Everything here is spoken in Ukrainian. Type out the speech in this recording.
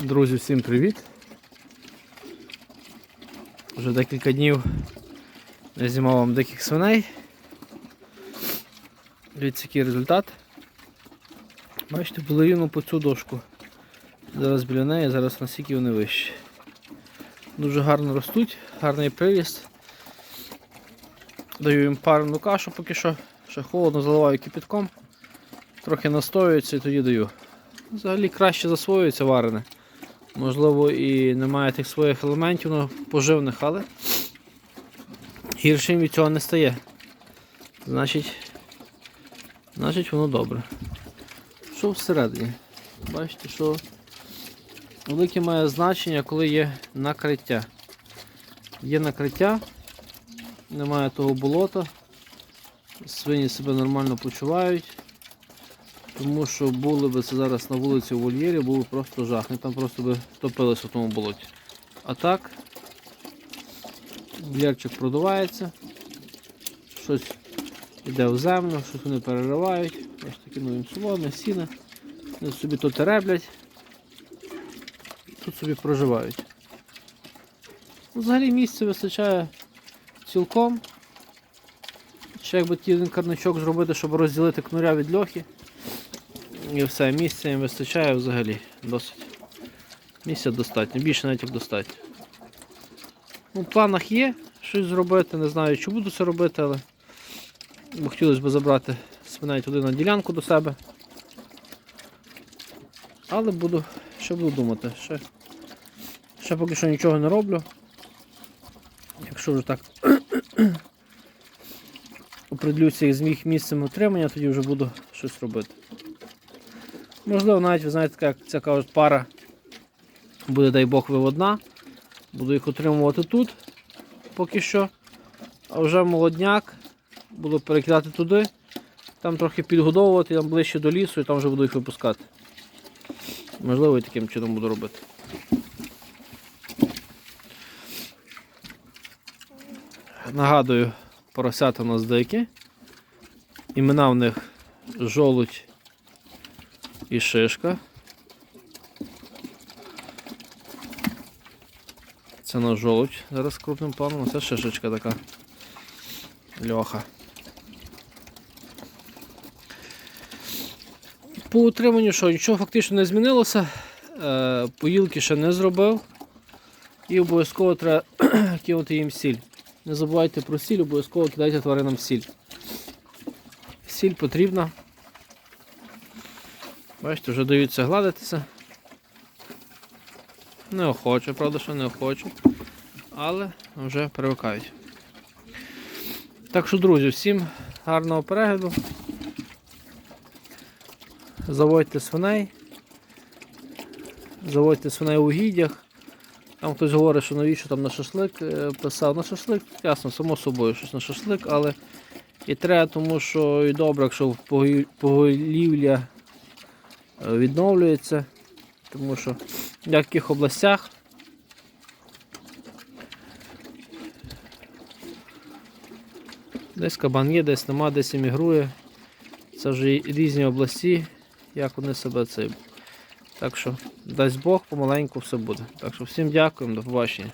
Друзі, всім привіт! Вже декілька днів не знімав вам диких свиней. Дивіться, який результат. Бачите, були рівно по цю дошку. Зараз біля неї, зараз наскільки вони вищі. Дуже гарно ростуть, гарний приріст. Даю їм парну кашу поки що, ще холодно заливаю кипятком, трохи настоюється і тоді даю. Взагалі краще засвоюється варене. Можливо, і немає тих своїх елементів ну, поживних, але гіршим від цього не стає. Значить, значить воно добре. Що всередині? Бачите, що велике має значення, коли є накриття. Є накриття, немає того болота, свині себе нормально почувають. Тому що були б це зараз на вулиці у вольєрі, був би просто жах. Вони там просто би топились у тому болоті. А так, вольєрчик продувається, щось йде в землю, щось вони переривають. Ось такі ну, соломи, сіна. Вони собі тут тереблять, тут собі проживають. Ну, Взагалі місця вистачає цілком. Ще якби ті один карничок зробити, щоб розділити кнуря від льохи. І все, місця їм вистачає взагалі досить. Місця достатньо, більше навіть достатньо. Ну, в планах є щось зробити, не знаю, чи буду це робити, але бо хотілося б забрати свиней туди на ділянку до себе. Але буду, ще буду думати. Ще, ще поки що нічого не роблю. Якщо вже так определюся з їх місцем утримання, тоді вже буду щось робити. Можливо, навіть, ви знаєте, як ця кажуть, пара буде, дай Бог, виводна. Буду їх утримувати тут поки що. А вже молодняк буду перекидати туди, там трохи підгодовувати, там ближче до лісу і там вже буду їх випускати. Можливо, і таким чином буду робити. Нагадую, поросята у нас деякі. Імена в них жолудь і шишка. Це наш жолудь зараз крупним планом, це шишечка така. Льоха. По утриманню що, нічого фактично не змінилося. Е, Поїлки ще не зробив. І обов'язково треба кинути їм сіль. Не забувайте про сіль, обов'язково кидайте тваринам сіль. Сіль потрібна. Бачите, вже даються гладитися. Неохоче, правда, що неохоче. Але вже привикають. Так що, друзі, всім гарного перегляду. Заводьте свиней. Заводьте свиней у гідях. Там хтось говорить, що навіщо там на шашлик е, писав. На шашлик, ясно, само собою, щось на шашлик, але і треба, тому що і добре, якщо поголівля відновлюється, тому що в яких областях десь кабан є, десь нема, десь емігрує. Це вже різні області, як вони себе це. Так що, дасть Бог, помаленьку все буде. Так що всім дякуємо, до побачення.